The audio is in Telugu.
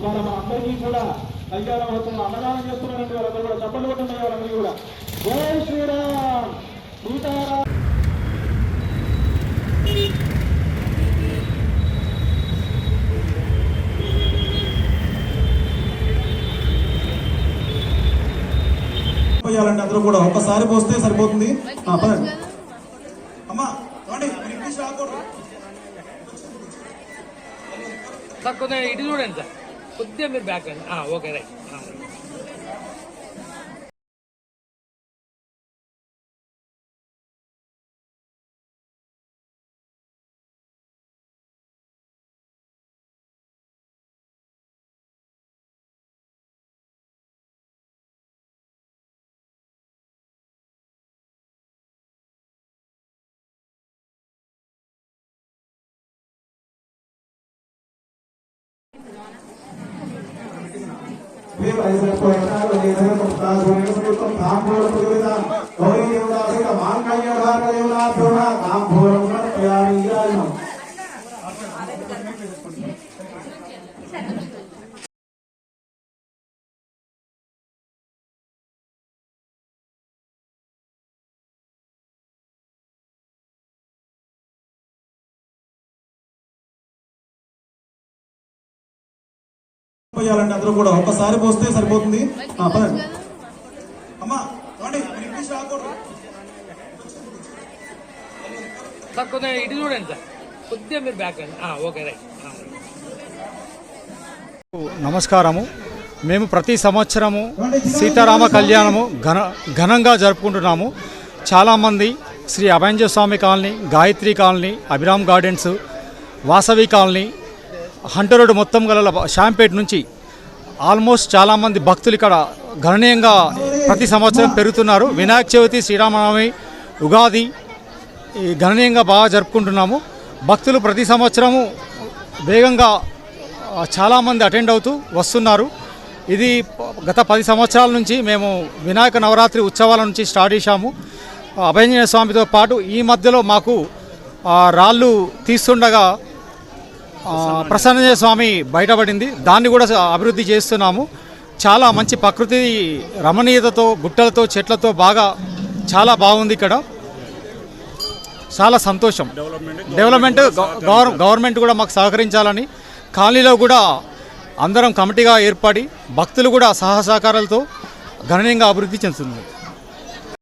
ఇవాళ మన అందరికీ కూడా కళ్యాణ మహోత్సవం అన్నదానం చేస్తున్నారండి వాళ్ళందరూ కూడా చప్పట్లు కొట్టున్నారు వాళ్ళందరికీ కూడా. జై శ్రీరామ్! సీతారాం! పోయాలంటే అందరూ కూడా ఒకసారి పోస్తే సరిపోతుంది. అమ్మా ఇంగ్లీష్ రాకూడదు. ఇటు చూడండి సార్. కొద్దిగా మీరు బ్యాక్ అండి ఓకే రైట్ फिर ऐसा को ऐसा को ऐसा को प्रकाश होने को तो तुम धाम भोर प्रतिविदा गौरी देवता से का मान का ये आधार का देवता आप होना धाम भोर मन तैयारी जानो పోయాలంటే అందరూ కూడా ఒకసారి పోస్తే సరిపోతుంది. ఆ, పదండి అమ్మా చూడండి మీరు ఇంగ్లీష్ రాకూడదు. సార్ కొంచెం ఇటు చూడండి సార్. కొద్దిగా మీరు బ్యాక్ అండి ఆ, ఓకే రైట్ ఆ. నమస్కారము. మేము ప్రతి సంవత్సరము సీతారామ కళ్యాణము ఘన ఘనంగా జరుపుకుంటున్నాము. చాలామంది Shri అభయంజ Swamy colony Gayatri colony Abhiram gardens Vasavi colony Hunter road మొత్తం గల షాంపేట్ నుంచి ఆల్మోస్ట్ చాలామంది భక్తులు ఇక్కడ గణనీయంగా ప్రతి సంవత్సరం పెరుగుతున్నారు. వినాయక చవితి శ్రీరామనవమి ఉగాది గణనీయంగా బాగా జరుపుకుంటున్నాము. భక్తులు ప్రతి సంవత్సరము వేగంగా చాలామంది అటెండ్ అవుతూ వస్తున్నారు. ఇది గత పది సంవత్సరాల నుంచి మేము వినాయక నవరాత్రి ఉత్సవాల నుంచి స్టార్ట్ చేశాము. ఆ, స్వామితో పాటు ఈ మధ్యలో మాకు రాళ్ళు తీస్తుండగా ప్రసన్నజయ స్వామి బయటపడింది. దాన్ని కూడా అభివృద్ధి చేస్తున్నాము. చాలా మంచి ప్రకృతి రమణీయతతో గుట్టలతో చెట్లతో బాగా చాలా బాగుంది ఇక్కడ. చాలా సంతోషం. డెవలప్మెంట్ గవ- గవర్- గవర్నమెంట్ కూడా మాకు సహకరించాలని కాలనీలో కూడా అందరం కమిటీగా ఏర్పడి భక్తులు కూడా సహా సహకారాలతో గణనీయంగా అభివృద్ధి చెందుతుంది